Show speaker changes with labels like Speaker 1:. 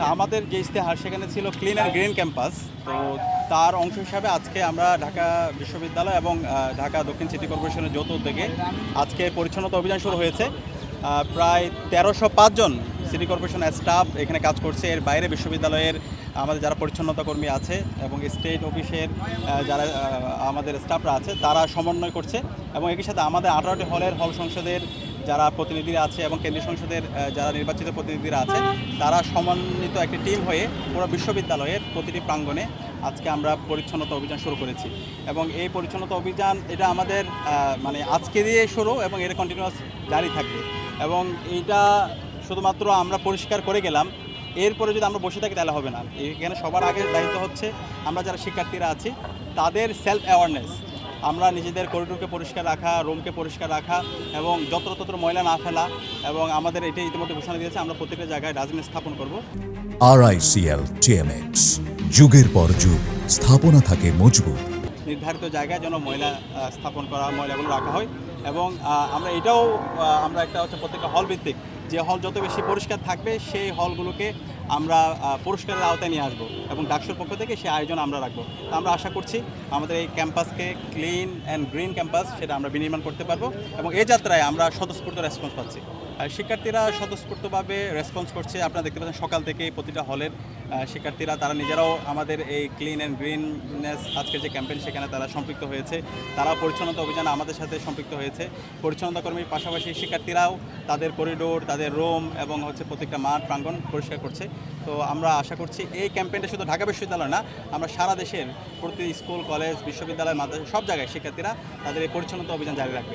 Speaker 1: আচ্ছা আমাদের যে ইস্তেহার সেখানে ছিল ক্লিন অ্যান্ড গ্রিন ক্যাম্পাস তো তার অংশ হিসাবে আজকে আমরা ঢাকা বিশ্ববিদ্যালয় এবং ঢাকা দক্ষিণ সিটি কর্পোরেশনের যৌথ উদ্যোগে আজকে পরিচ্ছন্নতা অভিযান শুরু হয়েছে। প্রায় তেরোশো পাঁচজন সিটি কর্পোরেশন স্টাফ এখানে কাজ করছে। এর বাইরে বিশ্ববিদ্যালয়ের আমাদের যারা পরিচ্ছন্নতা কর্মী আছে এবং স্টেট অফিসের যারা আমাদের স্টাফরা আছে, তারা সমন্বয় করছে। এবং একই সাথে আমাদের আঠারোটি হলের হল সংসদের যারা প্রতিনিধিরা আছে এবং কেন্দ্রীয় সংসদের যারা নির্বাচিত প্রতিনিধিরা আছে তারা সমন্বিত একটি টিম হয়ে পুরো বিশ্ববিদ্যালয়ের প্রতিটি প্রাঙ্গণে আজকে আমরা পরিচ্ছন্নতা অভিযান শুরু করেছি। এবং এই পরিচ্ছন্নতা অভিযান, এটা আমাদের মানে আজকে দিয়ে শুরু এবং এটা কন্টিনিউয়াস জারি থাকবে। এবং এইটা শুধুমাত্র আমরা পরিষ্কার করে গেলাম। এরপরে যদি আমরা বসে থাকি তাহলে হবে না। এখানে সবার আগে দায়িত্ব হচ্ছে, আমরা যারা শিক্ষার্থীরা আছি, তাদের সেলফ অ্যাওয়ারনেস আমরা নিজেদের করিডোরকে পরিষ্কার রাখা রুমকে পরিষ্কার রাখা এবং যত্রতত্র ময়লা না ফেলা এবং আমাদের এটি ইতিমধ্যে ঘোষণা দিয়েছে আমরা প্রত্যেকটা জায়গায় ডাস্টবিন স্থাপন করব।
Speaker 2: আরআইসিএল টিএমএক্স যুগের পর যুগ স্থাপনা থাকে মজবুত।
Speaker 1: নির্ধারিত জায়গায় যেন ময়লা স্থাপন করা ময়লাগুলো রাখা হয় এবং আমরা এটাও আমরা একটা হচ্ছে প্রত্যেকটা হল ভিত্তিক। যে হল যত বেশি পরিষ্কার থাকবে সেই হলগুলোকে আমরা পুরস্কারের আওতায় নিয়ে আসব এবং ডাকসুর পক্ষ থেকে সেই আয়োজন আমরা রাখব। তো আমরা আশা করছি আমাদের এই ক্যাম্পাসকে ক্লিন অ্যান্ড গ্রিন ক্যাম্পাস সেটা আমরা বিনির্মাণ করতে পারব এবং এই যাত্রায় আমরা স্বতঃস্ফূর্ত রেসপন্স পাচ্ছি। শিক্ষার্থীরা স্বতঃস্ফূর্তভাবে রেসপন্স করছে, আপনারা দেখতে পাচ্ছেন সকাল থেকেই প্রতিটা হলের শিক্ষার্থীরা, তারা নিজেরাও আমাদের এই ক্লিন অ্যান্ড গ্রিননেস আজকের যে ক্যাম্পেইন সেখানে তারা সম্পৃক্ত হয়েছে। তারা পরিচ্ছন্নতা অভিযান আমাদের সাথে সম্পৃক্ত হয়েছে। পরিচ্ছন্নতা কর্মীর পাশাপাশি শিক্ষার্থীরাও তাদের করিডোর তাদের রুম এবং হচ্ছে প্রত্যেকটা মাঠ প্রাঙ্গণ পরিষ্কার করছে। তো আমরা আশা করছি এই ক্যাম্পেইনটা শুধু ঢাকা বিশ্ববিদ্যালয় না, আমরা সারা দেশের প্রতি স্কুল, কলেজ, বিশ্ববিদ্যালয়, মাদ্রাসা, সব জায়গায় শিক্ষার্থীরা তাদের এই পরিচ্ছন্নতা অভিযান জারি রাখবে।